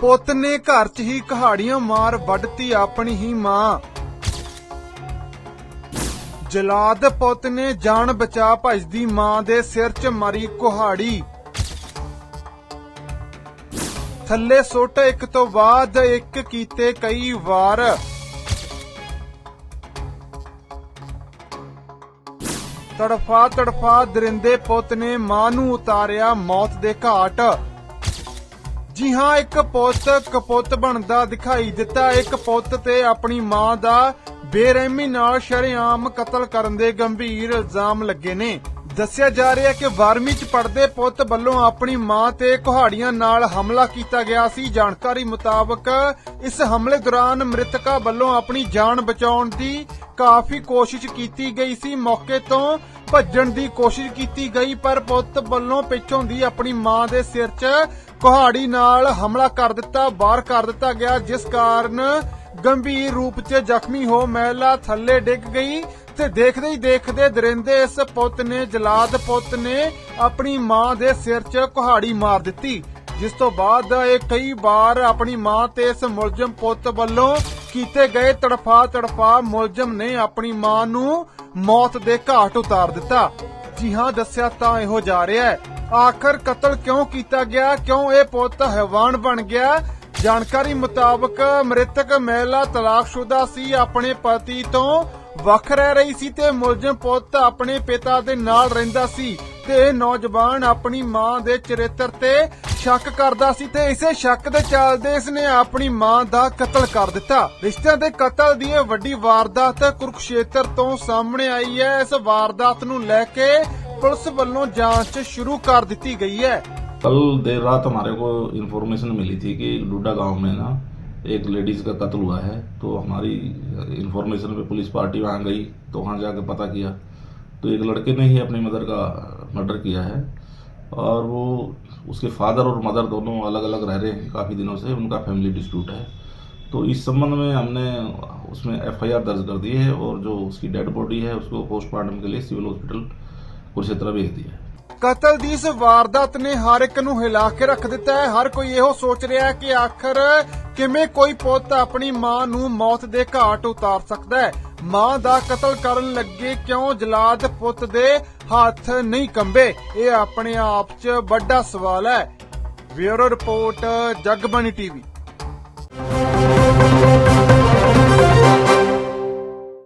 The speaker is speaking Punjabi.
ਪੁੱਤ ਨੇ ਘਰ 'ਚ ਹੀ ਕਹਾੜੀਆਂ ਮਾਰ ਵੱਢਤੀ ਆਪਣੀ ਹੀ ਮਾਂ। ਜਲਾਦ ਪੁੱਤ ਨੇ ਜਾਨ ਬਚਾ ਭਜਦੀ ਮਾਂ ਦੇ ਸਿਰ 'ਚ ਮਾਰੀ ਕੁਹਾੜੀ। ਥੱਲੇ ਸੁੱਟ ਇੱਕ ਤੋਂ ਬਾਅਦ ਇੱਕ ਕੀਤੇ ਕਈ ਵਾਰ। ਤੜਫਾ ਤੜਫਾ ਦਰਿੰਦੇ ਪੁੱਤ ਨੇ ਮਾਂ ਨੂੰ ਉਤਾਰਿਆ ਮੌਤ ਦੇ ਘਾਟ। ਜੀ ਹਾਂ, ਇੱਕ ਪੁੱਤ ਕਪੁੱਤ ਬਣਦਾ ਦਿਖਾਈ ਦਿੱਤਾ। ਇੱਕ ਪੁੱਤ ਤੇ ਆਪਣੀ ਮਾਂ ਦਾ ਬੇਰਹਿਮੀ ਨਾਲ ਸ਼ਰੇਆਮ ਕਤਲ ਕਰਨ ਦੇ ਗੰਭੀਰ ਇਲਜ਼ਾਮ ਲੱਗੇ ਨੇ। ਦੱਸਿਆ ਜਾ ਰਿਹਾ ਕਿ 12ਵੀਂ ਚ ਪੜਦੇ ਪੁੱਤ ਵੱਲੋਂ ਆਪਣੀ ਮਾਂ ਤੇ ਕੁਹਾੜੀਆਂ ਨਾਲ ਹਮਲਾ ਕੀਤਾ ਗਿਆ ਸੀ। ਜਾਣਕਾਰੀ ਮੁਤਾਬਕ ਇਸ ਹਮਲੇ ਦੌਰਾਨ ਮ੍ਰਿਤਕਾ ਵੱਲੋਂ ਆਪਣੀ ਜਾਨ ਬਚਾਉਣ ਦੀ ਕਾਫੀ ਕੋਸ਼ਿਸ਼ ਕੀਤੀ ਗਈ ਸੀ। ਮੌਕੇ ਤੋਂ ਭੱਜਣ ਦੀ ਕੋਸ਼ਿਸ਼ ਕੀਤੀ ਗਈ, ਪਰ ਪੁੱਤ ਵੱਲੋਂ ਪਿੱਛੋਂ ਦੀ ਆਪਣੀ ਮਾਂ ਦੇ ਸਿਰ 'ਚ ਕੁਹਾੜੀ ਨਾਲ ਹਮਲਾ ਕਰ ਦਿੱਤਾ, ਬਾਹਰ ਕਰ ਦਿੱਤਾ ਗਿਆ, ਜਿਸ ਕਾਰਨ ਗੰਭੀਰ ਰੂਪ 'ਚ ਜ਼ਖਮੀ ਹੋ ਮਹਿਲਾ ਥੱਲੇ ਡਿੱਗ ਗਈ ਤੇ ਦੇਖਦੇ ਹੀ ਦੇਖਦੇ ਦਰਿੰਦੇ ਇਸ ਪੁੱਤ ਨੇ, ਜਲਾਦ ਪੁੱਤ ਨੇ ਆਪਣੀ ਮਾਂ ਦੇ ਸਿਰ 'ਚ ਕੁਹਾੜੀ ਮਾਰ ਦਿੱਤੀ। ਜਿਸ ਤੋਂ ਬਾਅਦ ਇਹ ਕਈ ਵਾਰ ਆਪਣੀ ਮਾਂ ਤੇ ਇਸ ਮੁਲਜ਼ਮ ਪੁੱਤ ਵੱਲੋਂ ਕੀਤੇ ਗਏ ਤੜਫਾ ਤੜਫਾ ਮੁਲਜ਼ਮ ਨੇ ਆਪਣੀ ਮਾਂ ਨੂੰ ਮੌਤ ਦੇ ਘਾਟ ਉਤਾਰ ਦਿੱਤਾ। ਜੀ ਹਾਂ, ਦੱਸਿਆ ਤਾਂ ਇਹੋ ਜਾ ਰਿਹਾ ਹੈ। ਆਖਰ ਕਤਲ ਕਿਉਂ ਕੀਤਾ ਗਿਆ? ਕਿਉਂ ਇਹ ਪੁੱਤ ਹੈਵਾਨ ਬਣ ਗਿਆ? ਜਾਣਕਾਰੀ ਮੁਤਾਬਕ ਮ੍ਰਿਤਕ ਮਹਿਲਾ ਤਲਾਕਸ਼ੁਦਾ ਸੀ, ਆਪਣੇ ਪਤੀ ਤੋਂ ਵੱਖ ਰਹਿ ਰਹੀ ਸੀ ਤੇ ਮੁਲਜ਼ਮ ਪੁੱਤ ਆਪਣੇ ਪਿਤਾ ਦੇ ਨਾਲ ਰਹਿੰਦਾ ਸੀ ਤੇ ਇਹ ਨੌਜਵਾਨ ਆਪਣੀ ਮਾਂ ਦੇ ਚਰਿੱਤਰ ਤੇ ਸ਼ੱਕ ਕਰਦਾ ਸੀ ਤੇ ਇਸੇ ਸ਼ੱਕ ਦੇ ਚੱਲਦੇ ਇਸਨੇ ਆਪਣੀ ਮਾਂ ਦਾ ਕਤਲ ਕਰ ਦਿੱਤਾ ਰਿਸ਼ਤਿਆਂ ਦੇ ਕਤਲ ਦੀ ਇਹ ਵੱਡੀ ਵਾਰਦਾਤ ਕੁਰੂਕਸ਼ੇਤਰ ਤੋਂ ਸਾਹਮਣੇ ਆਈ ਹੈ ਇਸ ਵਾਰਦਾਤ ਨੂੰ ਲੈ ਕੇ ਪੁਲਿਸ ਵੱਲੋਂ ਜਾਂਚ ਸ਼ੁਰੂ ਕਰ ਦਿੱਤੀ ਗਈ ਹੈ कल देर रात हमारे को इन्फॉर्मेशन मिली थी कि लूडा गांव में ना एक लेडीज का कत्ल हुआ है तो हमारी इन्फॉर्मेशन पे पुलिस पार्टी वहाँ गई तो वहाँ जाके पता किया तो एक लड़के ने ही अपनी मदर का मर्डर किया है और वो उसके फादर और मदर दोनों अलग अलग रह रहे हैं काफ़ी दिनों से उनका फैमिली डिस्प्यूट है तो इस संबंध में हमने उसमें एफआईआर दर्ज कर दी है और जो उसकी डेड बॉडी है उसको पोस्टमार्टम के लिए सिविल हॉस्पिटल कुरुक्षेत्र भेज दिया है ਕਤਲ ਦੀ ਇਸ ਵਾਰਦਾਤ ਨੇ ਹਰ ਇੱਕ ਨੂੰ ਹਿਲਾ ਕੇ ਰੱਖ ਦਿੱਤਾ ਹੈ ਹਰ ਕੋਈ ਇਹੋ ਸੋਚ ਰਿਹਾ ਹੈ ਕਿ ਆਖਰ ਕਿਵੇਂ ਕੋਈ ਪੁੱਤ ਆਪਣੀ ਮਾਂ ਨੂੰ ਮੌਤ ਦੇ ਘਾਟ ਉਤਾਰ ਸਕਦਾ ਹੈ ਮਾਂ ਦਾ ਕਤਲ ਕਰਨ ਲੱਗੇ ਕਿਉਂ ਜਲਾਦ ਪੁੱਤ ਦੇ ਹੱਥ ਨਹੀਂ ਕੰਬੇ? ਇਹ ਆਪਣੇ ਆਪ 'ਚ ਵੱਡਾ ਸਵਾਲ ਹੈ। Bureau report, Jagbani TV.